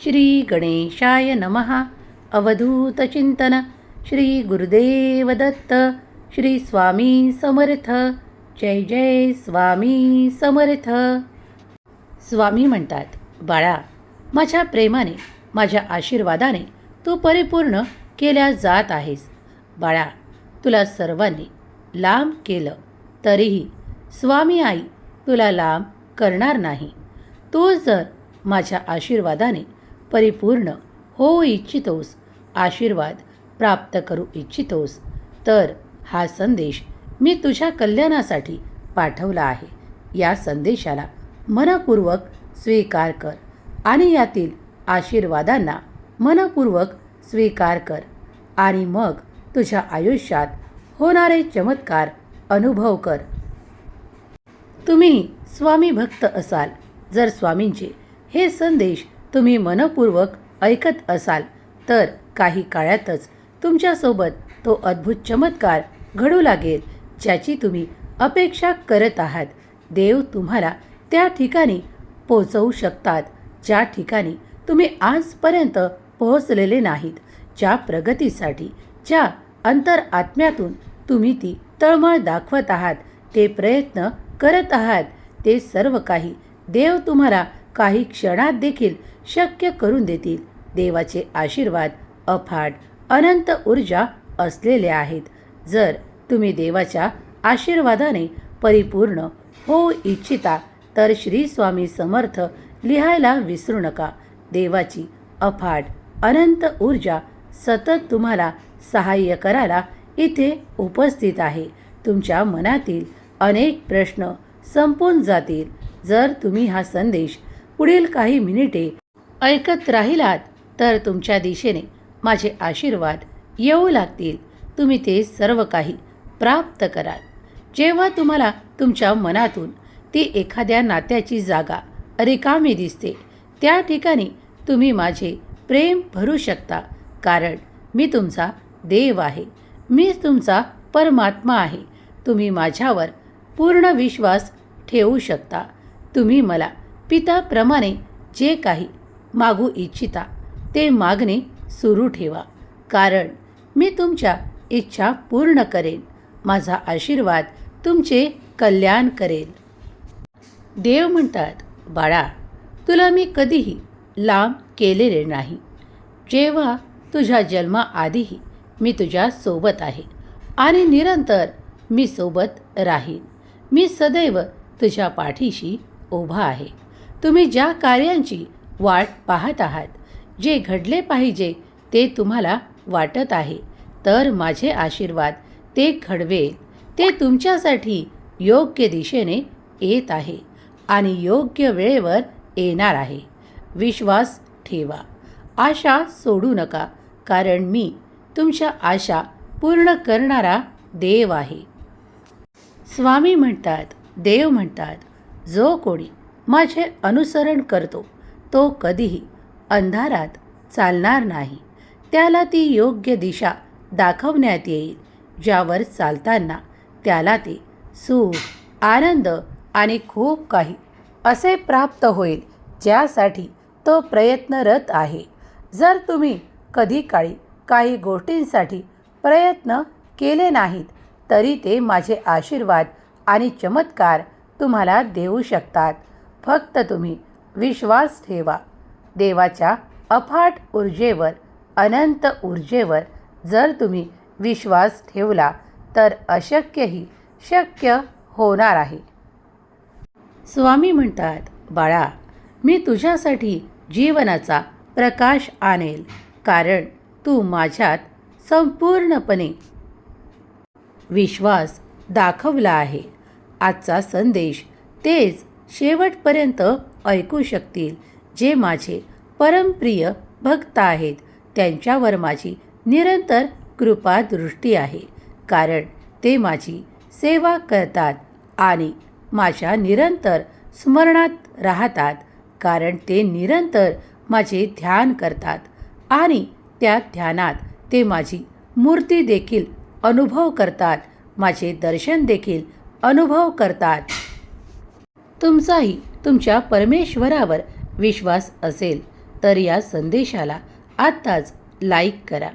श्री गणेशाय नमः अवधूतचिंतन श्री गुरुदेव दत्त। श्री स्वामी समर्थ। जय जय स्वामी समर्थ। स्वामी म्हणतात बाळा माझ्या प्रेमाने माझ्या आशीर्वादाने तू परिपूर्ण केल्या जात आहेस. बाळा तुला सर्वांनी लांब केलं तरीही स्वामी आई तुला लांब करणार नाही. तू जर माझ्या आशीर्वादाने परिपूर्ण. होऊ इच्छितोस. आशीर्वाद प्राप्त करू इच्छितोस. तर हा संदेश मी तुझ्या कल्याणासाठी पाठवला आहे. या संदेशाला मनपूर्वक स्वीकार कर आणि यातील आशीर्वादांना मनपूर्वक स्वीकार कर आणि मग तुझ्या आयुष्यात होणारे चमत्कार अनुभव कर. तुम्ही स्वामी भक्त असाल. जर स्वामींचे हे संदेश तुम्ही मनपूर्वक ऐकत असाल तर काही काळातच तुमच्यासोबत तो अद्भुत चमत्कार घडू लागेल ज्याची तुम्ही अपेक्षा करत आहात. देव तुम्हाला त्या ठिकाणी पोचवू शकतात ज्या ठिकाणी तुम्ही आजपर्यंत पोहोचलेले नाहीत ज्या प्रगतीसाठी ज्या अंतर आत्म्यातून तुम्ही ती तळमळ दाखवत आहात ते प्रयत्न करत आहात ते सर्व काही देव तुम्हाला काही क्षणात देखील शक्य करून देतील. देवाचे आशीर्वाद अफाट अनंत ऊर्जा असलेले आहेत. जर तुम्ही देवाच्या आशीर्वादाने परिपूर्ण होऊ इच्छिता तर श्री स्वामी समर्थ लिहायला विसरू नका. देवाची अफाट अनंत ऊर्जा सतत तुम्हाला सहाय्य करायला इथे उपस्थित आहे. तुमच्या मनातील अनेक प्रश्न संपून जातील. जर तुम्ही हा संदेश पुढील काही मिनिटे ऐकत राहिलात तर तुमच्या दिशेने माझे आशीर्वाद येऊ लागतील. तुम्ही ते सर्व काही प्राप्त कराल. जेव्हा तुम्हाला तुमच्या मनातून ती एखाद्या नात्याची जागा रिकामी दिसते त्या ठिकाणी तुम्ही माझे प्रेम भरू शकता कारण मी तुमचा देव आहे. मीच तुमचा परमात्मा आहे. तुम्ही माझ्यावर पूर्ण विश्वास ठेवू शकता. तुम्ही मला पिताप्रमाणे जे काही मागू इच्छिता. ते मागणे सुरू ठेवा. कारण मी तुमच्या इच्छा पूर्ण करेन. माझा आशीर्वाद तुमचे कल्याण करेल. देव म्हणतात बाळा तुला मी कधीही लांब केलेले नाही. जेव्हा तुझ्या जन्माआधीही मी तुझ्या सोबत आहे आणि निरंतर मी सोबत राहीन. मी सदैव तुझ्या पाठीशी उभा आहे. तुम्ही ज्या कार्यांची वाट पाहत आहात. जे घडले पाहिजे ते तुम्हाला वाटत आहे. तर माझे आशीर्वाद ते घडवेल. ते तुमच्यासाठी योग्य दिशेने येत आहे आणि योग्य वेळेवर येणार आहे. विश्वास ठेवा. आशा सोडू नका कारण मी तुमच्या आशा पूर्ण करणारा देव आहे. स्वामी म्हणतात देव म्हणतात जो कोणी माझे अनुसरण करतो तो कधीही अंधारात चालणार नाही. त्याला ती योग्य दिशा दाखवण्यात येईल ज्यावर चालताना त्याला ते सुख आनंद आणि खूप काही असे प्राप्त होईल ज्यासाठी तो प्रयत्नरत आहे. जर तुम्ही कधी काळी काही गोष्टींसाठी प्रयत्न केले नाहीत तरी ते माझे आशीर्वाद आणि चमत्कार तुम्हाला देऊ शकतात. फक्त तुम्ही विश्वास ठेवा. देवाच्या अफाट ऊर्जेवर अनंत ऊर्जेवर जर तुम्ही विश्वास ठेवला तर अशक्यही शक्य होणार आहे. स्वामी म्हणतात बाळा मी तुझ्यासाठी जीवनाचा प्रकाश आणेल कारण तू माझ्यात संपूर्णपणे विश्वास दाखवला आहे. आजचा संदेश तेच शेवटपर्यंत ऐकू शकतील. जे माझे परमप्रिय भक्त आहेत त्यांच्यावर माझी निरंतर कृपा दृष्टी आहे. कारण ते माझी सेवा करतात आणि माझ्या निरंतर स्मरणात राहतात. कारण ते निरंतर माझे ध्यान करतात आणि त्या ध्यानात ते माझी मूर्ती देखील अनुभव करतात. माझे दर्शन देखील अनुभव करतात. तुमचाही तुमच्या परमेश्वरावर विश्वास असेल तर या संदेशाला आत्ताच लाईक करा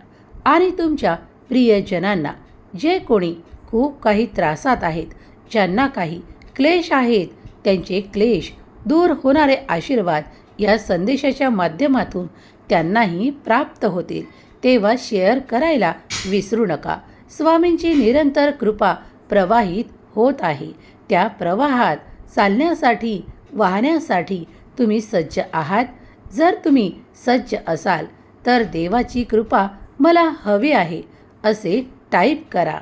आणि तुमच्या प्रियजनांना जे कोणी खूप काही त्रासात आहेत ज्यांना काही क्लेश आहेत त्यांचे क्लेश दूर होणारे आशीर्वाद या संदेशाच्या माध्यमातून त्यांनाही प्राप्त होतील तेव्हा शेअर करायला विसरू नका. स्वामींची निरंतर कृपा प्रवाहित होत आहे. त्या प्रवाहात चालण्यासाठी वाहण्यासाठी तुम्ही सज्ज आहात. जर तुम्ही सज्ज असाल तर देवाची कृपा मला हवी आहे असे टाईप करा.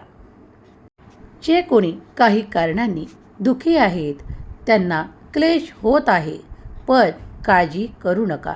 जे कोणी काही कारणांनी दुखी आहेत त्यांना क्लेश होत आहे पण काळजी करू नका.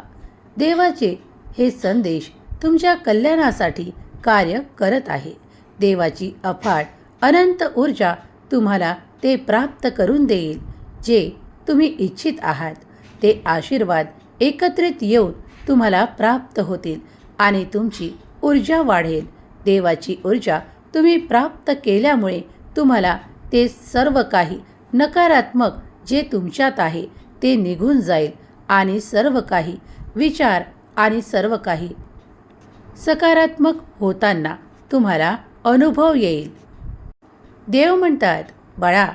देवाचे हे संदेश तुमच्या कल्याणासाठी कार्य करत आहे. देवाची अफाट अनंत ऊर्जा तुम्हाला ते प्राप्त करून देईल जे तुम्ही इच्छित आहात. ते आशीर्वाद एकत्रित येऊन तुम्हाला प्राप्त होतील आणि तुमची ऊर्जा वाढेल. देवाची ऊर्जा तुम्ही प्राप्त केल्यामुळे तुम्हाला ते सर्व काही नकारात्मक जे तुमच्यात आहे ते निघून जाईल आणि सर्व काही विचार आणि सर्व काही सकारात्मक होताना तुम्हाला अनुभव येईल. देव म्हणतात बाळा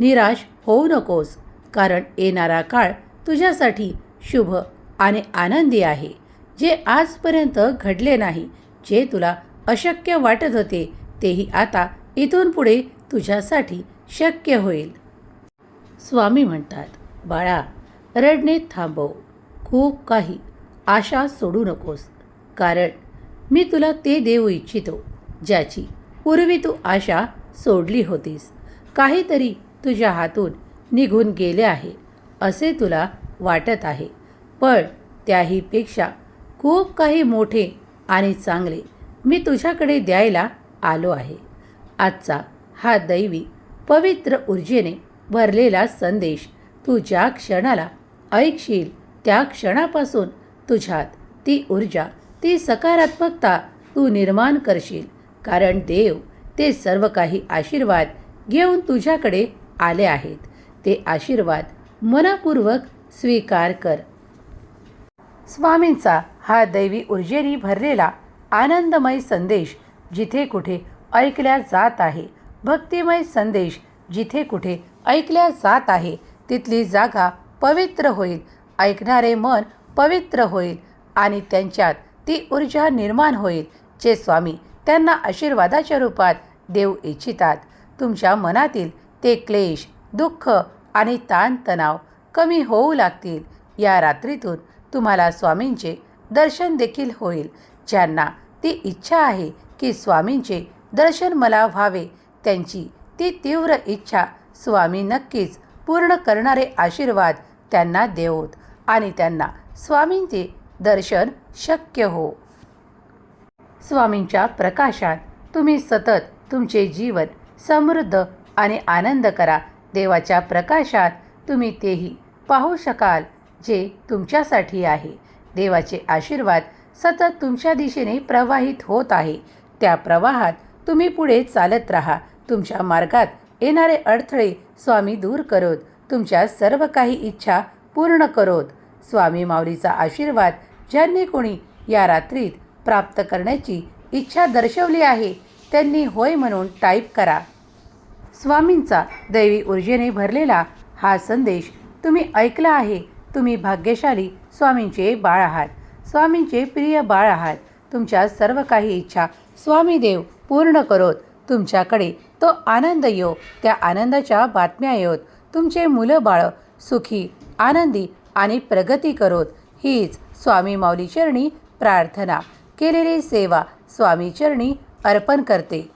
निराश होऊ नकोस. कारण येणारा काळ तुझ्यासाठी शुभ आणि आनंदी आहे जे आजपर्यंत घडले नाही जे तुला अशक्य वाटत होते तेही आता इथून पुढे तुझ्यासाठी शक्य होईल. स्वामी म्हणतात बाळा रडणे थांबव. खूप काही आशा सोडू नकोस. कारण मी तुला ते देऊ इच्छितो ज्याची पूर्वी तू आशा सोडली होतीस. काहीतरी तुझ्या हातून निघून गेले आहे असे तुला वाटत आहे. पण त्याहीपेक्षा खूप काही मोठे आणि चांगले मी तुझ्याकडे द्यायला आलो आहे. आजचा हा दैवी पवित्र ऊर्जेने भरलेला संदेश तू ज्या क्षणाला ऐकशील. त्या क्षणापासून तुझ्यात ती ऊर्जा ती सकारात्मकता तू निर्माण करशील. कारण देव ते सर्व काही आशीर्वाद घेऊन तुझ्याकडे आले आहेत. ते आशीर्वाद मनपूर्वक स्वीकार कर. स्वामींचा हा दैवी ऊर्जेने भरलेला आनंदमय संदेश जिथे कुठे ऐकल्या जात आहे. भक्तिमय संदेश जिथे कुठे ऐकल्या जात आहे तिथली जागा पवित्र होईल. ऐकणारे मन पवित्र होईल आणि त्यांच्यात ती ऊर्जा निर्माण होईल जे स्वामी त्यांना आशीर्वादाच्या रूपात देऊ इच्छितात. तुमच्या मनातील ते क्लेश दुःख आणि ताणतणाव कमी होऊ लागतील. या रात्रीतून तुम्हाला स्वामींचे दर्शन देखील होईल. ज्यांना ती इच्छा आहे की स्वामींचे दर्शन मला व्हावे त्यांची ती तीव्र इच्छा स्वामी नक्कीच पूर्ण करणारे आशीर्वाद त्यांना देवोत आणि त्यांना स्वामींचे दर्शन शक्य हो. स्वामींच्या प्रकाशात तुम्ही सतत तुमचे जीवन समृद्ध आणि आनंद करा. देवाच्या प्रकाशात तुम्ही तेही पाहू शकाल जे तुमच्यासाठी आहे. देवाचे आशीर्वाद सतत तुमच्या दिशेने प्रवाहित होत आहे. त्या प्रवाहात तुम्ही पुढे चालत राहा. तुमच्या मार्गात येणारे अडथळे स्वामी दूर करोत. तुमच्या सर्व काही इच्छा पूर्ण करोत. स्वामी माऊलीचा आशीर्वाद ज्यांनी कोणी या रात्रीत प्राप्त करण्याची इच्छा दर्शवली आहे त्यांनी होय म्हणून टाईप करा. स्वामींचा दैवी ऊर्जेने भरलेला हा संदेश तुम्ही ऐकला आहे. तुम्ही भाग्यशाली स्वामींचे बाळ आहात. स्वामींचे प्रिय बाळ आहात. तुमच्या सर्व काही इच्छा स्वामी देव पूर्ण करोत. तुमच्याकडे तो आनंद येऊ त्या आनंदाच्या बातम्या येत तुमचे मुलं बाळं सुखी आनंदी आणि प्रगती करोत. हीच स्वामी माऊली चरणी प्रार्थना. केलेली सेवा स्वामी चरणी अर्पण करते.